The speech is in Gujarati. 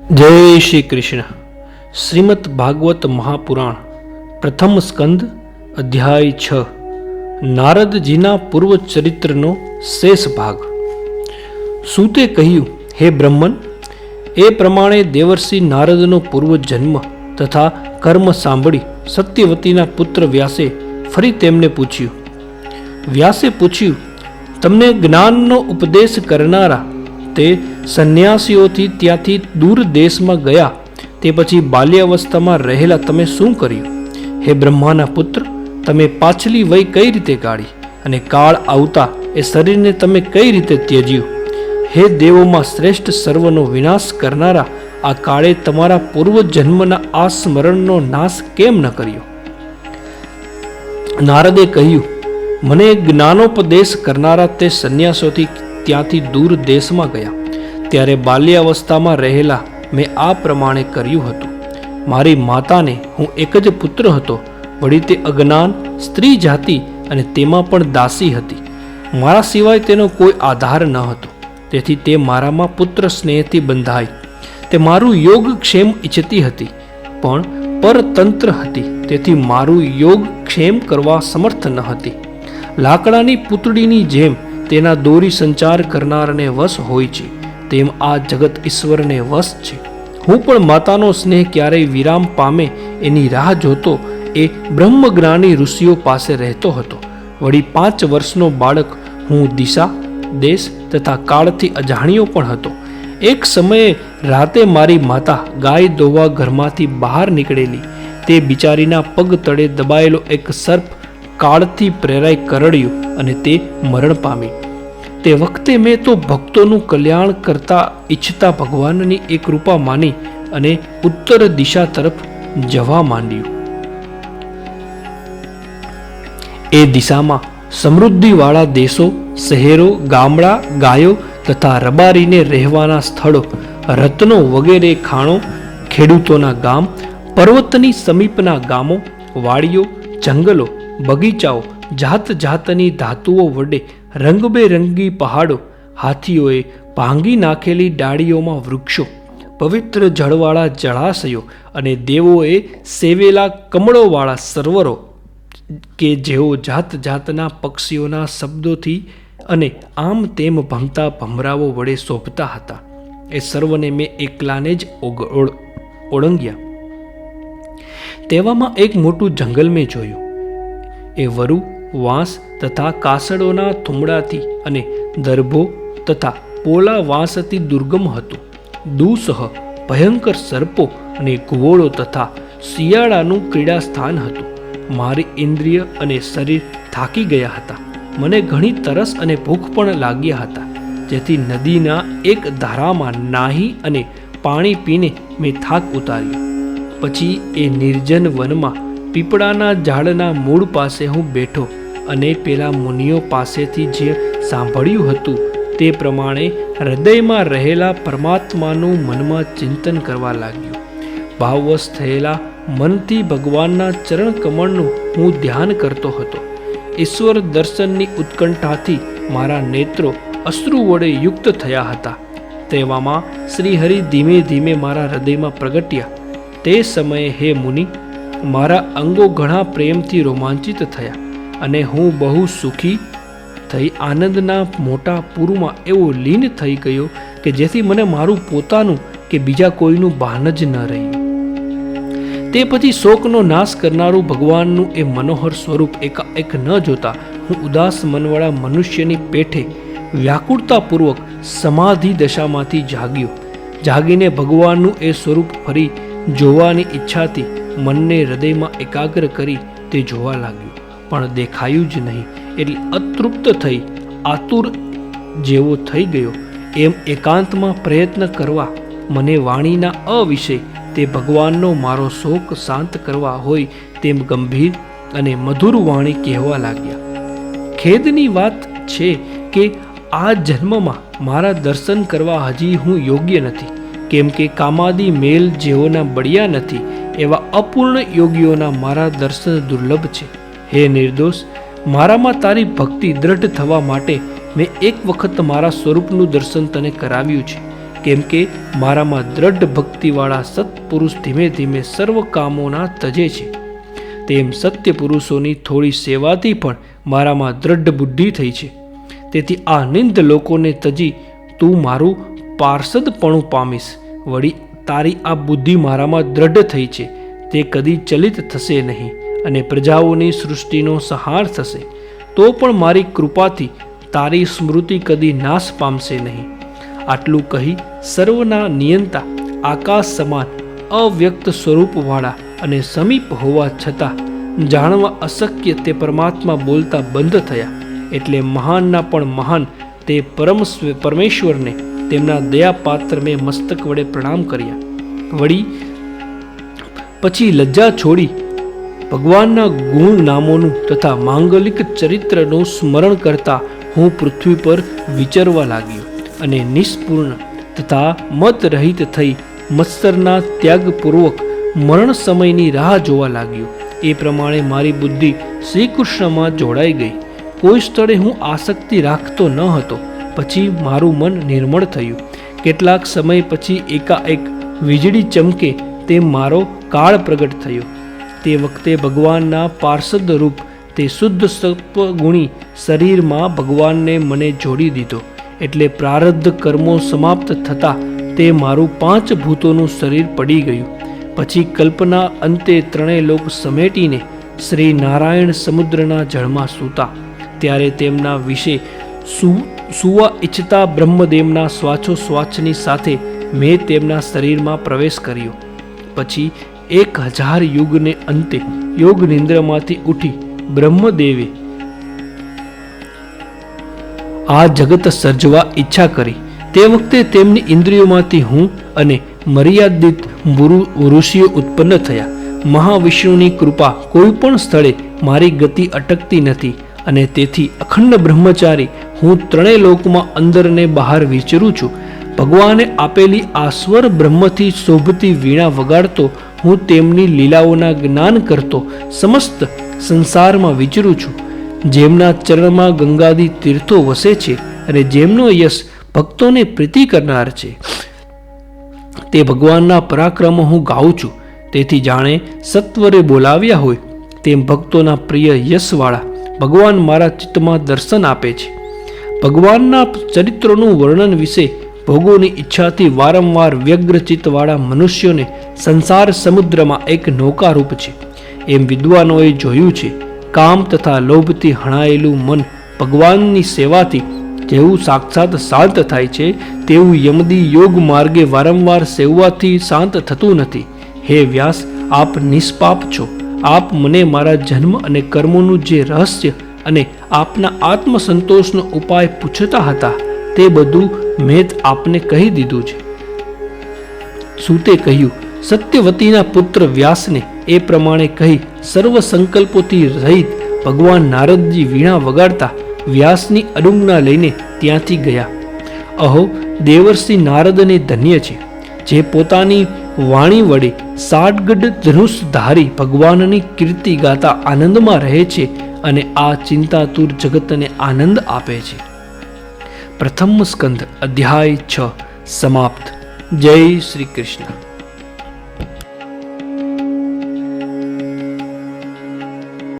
જય શ્રી કૃષ્ણ. શ્રીમદ ભાગવત મહાપુરાણ, પ્રથમ સ્કંદ, અધ્યાય છ. નારદજીના પૂર્વ ચરિત્રનો શેષ ભાગ. સૂતે કહ્યું, હે બ્રહ્મન, એ પ્રમાણે દેવર્ષિ નારદનો પૂર્વ જન્મ તથા કર્મ સાંભળી સત્યવતીના પુત્ર વ્યાસે ફરી તેમને પૂછ્યું. વ્યાસે પૂછ્યું, તમને જ્ઞાનનો ઉપદેશ કરનારા તે સંન્યાસીઓથી ત્યાંથી દૂર દેશમાં ગયા, તે પછી બાલ્યાવસ્થામાં રહેલા તમે શું કર્યું? હે બ્રહ્માના પુત્ર, તમે પાછલી વય કઈ રીતે કાઢી અને કાળ આવતા એ શરીરને તમે કઈ રીતે ત્યજ્યું? હે દેવોમાં શ્રેષ્ઠ સર્વનો વિનાશ કરનારા, આ કાળે તમારા પૂર્વ જન્મના આ સ્મરણનો નાશ કેમ ન કર્યો? નારદે કહ્યું, મને જ્ઞાનોપદેશ કરનારા તે સંન્યાસોથી ત્યાંથી દૂર દેશમાં ગયા. ત્યારે બાલ્યાવસ્થામાં રહેલા મેં આ પ્રમાણે કર્યું હતું. મારી માતાને હું એક જ પુત્ર હતો, વળી તે અજ્ઞાન, સ્ત્રી જાતિ અને તેમાં પણ દાસી હતી. મારા સિવાય તેનો કોઈ આધાર ન હતો. તેથી તે મારામાં પુત્ર સ્નેહથી બંધાઈ. તે મારું યોગક્ષેમ ઈચ્છતી હતી, પણ પરતંત્ર હતી. તેથી મારું યોગ ક્ષેમ કરવા સમર્થ ન હતી. લાકડાની પૂતળીની જેમ તેના દોરી સંચાર કરનારને વશ હોય છે. તેમ આ જગત ઈશ્વરને વશ છે. હું પણ માતાનો સ્નેહ ક્યારેય વિરામ પામે એની રાહ જોતો એ બ્રહ્મજ્ઞાની ઋષિઓ પાસે રહેતો હતો. વળી પાંચ વર્ષનો બાળક હું દિશા, દેશ તથા કાળથી અજાણ્યો પણ હતો. એક સમયે રાતે મારી માતા ગાય દોવા ઘરમાંથી બહાર નીકળેલી. તે બિચારીના પગ તળે દબાયેલો એક સર્પ કાળથી પ્રેરાઈ કરડ્યું અને તે મરણ પામી. તે વખતે મેં તો ભક્તોનું કલ્યાણ કરતા ઈચ્છતા ભગવાનની એક કૃપા માની અને ઉત્તર દિશા તરફ જવા માંડ્યું. એ દિશામાં સમૃદ્ધિવાળા દેશો, શહેરો, ગામડા, ગાયો તથા રબારીને રહેવાના સ્થળો, રત્નો વગેરે ખાણો, ખેડૂતોના ગામ, પર્વતની સમીપના ગામો, વાડીઓ, જંગલો, બગીચાઓ, જાત જાતની ધાતુઓ વડે રંગબેરંગી પહાડો હાથીઓએ ભાંગી નાખેલી ડાળીઓમાં વૃક્ષો, પવિત્ર જળવાળા જળાશયો અને દેવોએ સેવેલા કમળોવાળા સરોવરો કે જેઓ જાત જાતના પક્ષીઓના શબ્દોથી અને આમ તેમ ભમતા ભમરાઓ વડે શોભતા હતા. એ સર્વને મેં એકલાને જ ઓળંગ્યા. તેવામાં એક મોટું જંગલ મેં જોયું. એ વરુ વાંસ તથા કાસડોના થુમડાથી અને દર્ભો તથા પોલા વાંસથી દુર્ગમ હતું. દુસહ, ભયંકર સર્પો અને કુવોળો તથા શિયાળાનું ક્રીડા સ્થાન હતું. મારી ઇન્દ્રિય અને શરીર થાકી ગયા હતા. મને ઘણી તરસ અને ભૂખ પણ લાગ્યા હતા. જેથી નદીના એક ધારામાં નાહી અને પાણી પીને મેં થાક ઉતાર્યો. પછી એ નિર્જન વનમાં પીપળાના ઝાડના મૂળ પાસે હું બેઠો. અને પેલા મુનિઓ પાસેથી જે સાંભળ્યું હતું તે પ્રમાણે હૃદયમાં રહેલા પરમાત્માનું મનમાં ચિંતન કરવા લાગ્યું. ભાવવશ થયેલા મનથી ભગવાનના ચરણ કમળનું હું ધ્યાન કરતો હતો. ઈશ્વર દર્શનની ઉત્કંઠાથી મારા નેત્રો અશ્રુ વડે યુક્ત થયા હતા. તેવામાં શ્રીહરિ ધીમે ધીમે મારા હૃદયમાં પ્રગટ્યા. તે સમયે હે મુનિ, મારા અંગો ઘણા પ્રેમથી રોમાંચિત થયા. અને હું બહુ સુખી થઈ આનંદના મોટા પૂરમાં એવો લીન થઈ ગયો કે જેથી મને મારું પોતાનું કે બીજા કોઈનું ભાન જ ન રહ્યું. તે પછી શોકનો નાશ કરનારું ભગવાનનું એ મનોહર સ્વરૂપ એકાએક ન જોતા હું ઉદાસ મનવાળા મનુષ્યની પેઠે વ્યાકુળતાપૂર્વક સમાધિ દશામાંથી જાગ્યો. જાગીને ભગવાનનું એ સ્વરૂપ ફરી જોવાની ઈચ્છાથી મનને હૃદયમાં એકાગ્ર કરી તે જોવા લાગ્યું. પણ દેખાયું જ નહીં. એટલે અતૃપ્ત થઈ, આતુર જેવો થઈ ગયો. એમ એકાંતમાં પ્રયત્ન કરવા, મને વાણીના અવિષય, તે ભગવાનનો મારો શોક શાંત કરવા હોય, તેમ ગંભીર અને મધુર વાણી કહેવા લાગ્યા. ખેદની વાત છે કે, આ જન્મમાં મારા દર્શન કરવા હજી હું યોગ્ય નથી. કેમ કે કામાદી મેલ જેઓના બળિયા નથી, એવા અપૂર્ણ યોગીઓના મારા દર્શન દુર્લભ છે. હે નિર્દોષ, મારામાં તારી ભક્તિ દ્રઢ થવા માટે મેં એક વખત મારા સ્વરૂપનું દર્શન તને કરાવ્યું છે. કેમ કે મારામાં દ્રઢ ભક્તિવાળા સત્પુરુષ ધીમે ધીમે સર્વ કામોના તજે છે. તેમ સત્ય પુરુષોની થોડી સેવાથી પણ મારામાં દ્રઢ બુદ્ધિ થઈ છે. તેથી આ નિંદ લોકોને તજી તું મારું પાર્ષદપણું પામીશ. વળી તારી આ બુદ્ધિ મારામાં દ્રઢ થઈ છે. તે કદી ચલિત થશે નહીં. અને પ્રજાઓની સૃષ્ટિનો સહાર થશે, તો પણ મારી કૃપાથી તારી સ્મૃતિ કદી નાશ પામશે નહીં. આટલું કહી સર્વના નિયંતા આકાશ સમાન અવ્યક્ત સ્વરૂપવાળા અને સમીપ હોવા છતાં જાણવા અશક્ય તે પરમાત્મા બોલતા બંધ થયા, એટલે મહાનના પણ મહાન તે પરમ પરમેશ્વરને તેમના દયાપાત્ર મેં મસ્તક વડે પ્રણામ કર્યા. વળી પછી લજ્જા છોડી ભગવાનના ગુણ નામોનું તથા માંગલિક ચરિત્રનું સ્મરણ કરતા હું પૃથ્વી પર વિચરવા લાગ્યો અને નિષ્પૂર્ણ તથા મત રહિત થઈ મત્સરના ત્યાગપૂર્વક મરણ સમયની રાહ જોવા લાગ્યો. એ પ્રમાણે મારી બુદ્ધિ શ્રી કૃષ્ણમાં જોડાઈ ગઈ. કોઈ સ્થળે હું આસક્તિ રાખતો ન હતો. પછી મારું મન નિર્મળ થયું. કેટલાક સમય પછી એકાએક વીજળી ચમકે તે મારો કાળ પ્રગટ થયો. તે વખતે ભગવાનના પાર્ષદ રૂપ તે શુદ્ધ સત્વગુણી શરીરમાં ભગવાનને મને જોડી દીધો. એટલે પ્રારબ્ધ કર્મો સમાપ્ત થતાં તે મારું પાંચ ભૂતોનું શરીર પડી ગયું. પછી કલ્પના અંતે ત્રણેય લોક સમેટીને શ્રી નારાયણ સમુદ્રના જળમાં સૂતા. ત્યારે તેમના વિશે સુ, સુવા ઈચ્છતા બ્રહ્મદેવના શ્વાસોશ્વાસની સાથે મેં તેમના શરીરમાં પ્રવેશ કર્યો. પછી એક હજાર યુગને અંતે યોગ નિંદ્રામાંથી ઉઠી બ્રહ્મદેવે આ જગત સર્જવા ઈચ્છા કરી. તે વખતે તેમની ઇન્દ્રિયોમાંથી હું અને મર્યાદિત મુરુ- ઋષિઓ ઉત્પન્ન થયા. મહાવિષ્ણુની કૃપા કોઈ પણ સ્થળે મારી ગતિ અટકતી નથી અને તેથી અખંડ બ્રહ્મચારી હું ત્રણેય લોકમાં અંદર ને બહાર વિચરું છું. ભગવાને આપેલી આ બ્રહ્મથી શોભતી વીણા વગાડતો હું તેમની લીલાઓના જ્ઞાન કરતો સમસ્ત સંસારમાં વિચરું છું. જેમના ચરણમાં ગંગાદી તીર્થો વસે છે અને જેમનો યશ ભક્તોને પ્રીતિ કરનાર છે. તે ભગવાનના પરાક્રમો હું ગાઉં છું. તેથી જાણે સત્વરે બોલાવ્યા હોય તેમ ભક્તોના પ્રિય યશવાળા ભગવાન મારા ચિત્તમાં દર્શન આપે છે. ભગવાનના ચરિત્રોનું વર્ણન વિશે ભોગોની ઈચ્છાથી વારંવાર વ્યગ્રચિતવાળા મનુષ્યોને સંસાર સમુદ્રમાં એક નૌકારૂપ છે. એમ વિદ્વાનોએ જોયું છે, કામ તથા લોભથી હણાયેલું મન ભગવાનની સેવાથી જેવું સાક્ષાત શાંત થાય છે, તેવું યમદી યોગ માર્ગે વારંવાર સેવવાથી શાંત થતું નથી. હે વ્યાસ, આપ નિષ્પાપ છો. આપ મને મારા જન્મ અને કર્મોનું જે રહસ્ય અને આપના આત્મસંતોષનો ઉપાય પૂછતા હતા. તે બધું મેં આપને કહી દીધું છે. સૂતે કહ્યું, સત્યવતીના પુત્ર વ્યાસને એ પ્રમાણે કહી સર્વ સંકલ્પોથી રહિત ભગવાન નારદજી વીણા વગાડતા વ્યાસની અડુંગના લઈને ત્યાંથી ગયા. અહો, દેવર્ષિ નારદને ધન્ય છે, જે પોતાની વાણી વડે સાટગઢ ધનુષ ધારી ભગવાનની કીર્તિ ગાતા આનંદમાં રહે છે અને આ ચિંતાતુર જગતને આનંદ આપે છે. પ્રથમ સ્કંધ અધ્યાય છ સમાપ્ત. જય શ્રી કૃષ્ણ.